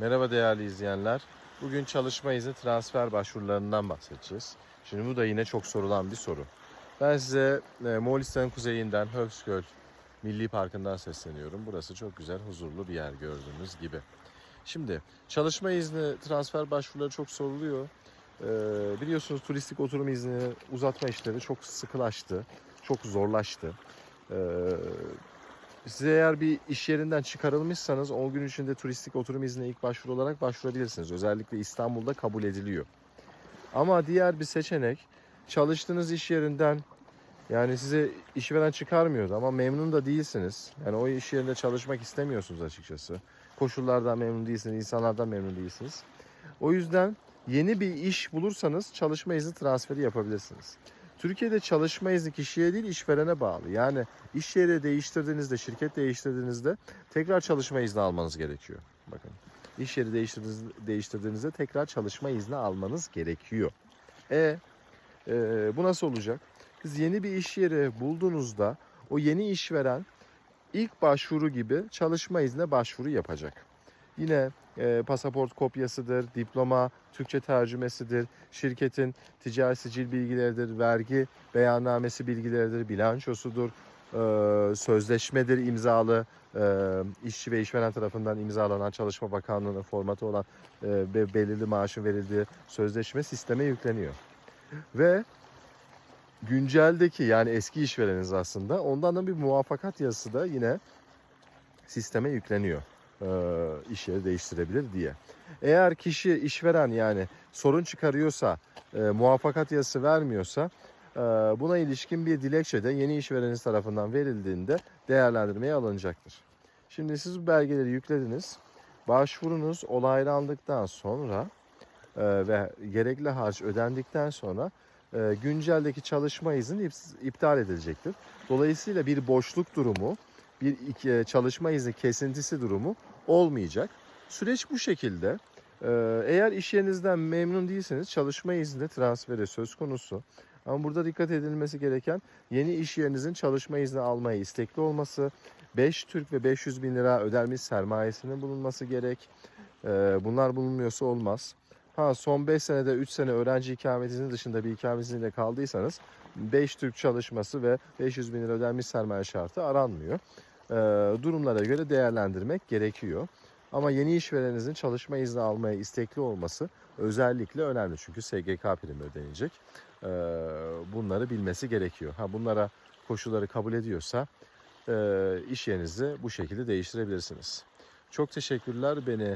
Merhaba değerli izleyenler. Bugün çalışma izni transfer başvurularından bahsedeceğiz. Şimdi bu da yine çok sorulan bir soru. Ben size e, Moğolistan kuzeyinden Höfsgöl Milli Parkı'ndan sesleniyorum. Burası çok güzel, huzurlu bir yer gördüğünüz gibi. Şimdi çalışma izni transfer başvuruları çok soruluyor. Ee, biliyorsunuz turistik oturum izni uzatma işleri çok sıkılaştı, çok zorlaştı. Ee, size eğer bir iş yerinden çıkarılmışsanız 10 gün içinde turistik oturum iznine ilk başvuru olarak başvurabilirsiniz. Özellikle İstanbul'da kabul ediliyor. Ama diğer bir seçenek çalıştığınız iş yerinden yani size işveren çıkarmıyordu ama memnun da değilsiniz. Yani o iş yerinde çalışmak istemiyorsunuz açıkçası. Koşullardan memnun değilsiniz, insanlardan memnun değilsiniz. O yüzden yeni bir iş bulursanız çalışma izni transferi yapabilirsiniz. Türkiye'de çalışma izni kişiye değil işverene bağlı. Yani iş yeri değiştirdiğinizde, şirket değiştirdiğinizde tekrar çalışma izni almanız gerekiyor. Bakın iş yeri değiştirdiğiniz, değiştirdiğinizde tekrar çalışma izni almanız gerekiyor. E, e bu nasıl olacak? Siz yeni bir iş yeri bulduğunuzda o yeni işveren ilk başvuru gibi çalışma iznine başvuru yapacak. Yine e, pasaport kopyasıdır, diploma, Türkçe tercümesidir, şirketin ticari sicil bilgileridir, vergi beyannamesi bilgileridir, bilançosudur, e, sözleşmedir imzalı, e, işçi ve işveren tarafından imzalanan Çalışma Bakanlığı'nın formatı olan e, ve belirli maaşın verildiği sözleşme sisteme yükleniyor. Ve günceldeki yani eski işvereniz aslında ondan da bir muvaffakat yazısı da yine sisteme yükleniyor iş yeri değiştirebilir diye. Eğer kişi işveren yani sorun çıkarıyorsa, e, muvaffakat yazısı vermiyorsa e, buna ilişkin bir dilekçe de yeni işvereniniz tarafından verildiğinde değerlendirmeye alınacaktır. Şimdi siz bu belgeleri yüklediniz. Başvurunuz onaylandıktan sonra e, ve gerekli harç ödendikten sonra e, günceldeki çalışma izni ip- iptal edilecektir. Dolayısıyla bir boşluk durumu, bir e, çalışma izni kesintisi durumu olmayacak. Süreç bu şekilde. Ee, Eğer iş yerinizden memnun değilseniz çalışma izni transferi söz konusu. Ama burada dikkat edilmesi gereken yeni iş yerinizin çalışma izni almaya istekli olması, 5 Türk ve 500 bin lira ödenmiş sermayesinin bulunması gerek. Ee, Bunlar bulunmuyorsa olmaz. Ha son 5 senede 3 sene öğrenci ikametinin dışında bir ikamet izninde kaldıysanız 5 Türk çalışması ve 500 bin lira ödenmiş sermaye şartı aranmıyor. Ee, durumlara göre değerlendirmek gerekiyor. Ama yeni işvereninizin çalışma izni almaya istekli olması özellikle önemli. Çünkü SGK primi ödenecek. Ee, bunları bilmesi gerekiyor. Ha bunlara koşulları kabul ediyorsa e, iş yerinizi bu şekilde değiştirebilirsiniz. Çok teşekkürler beni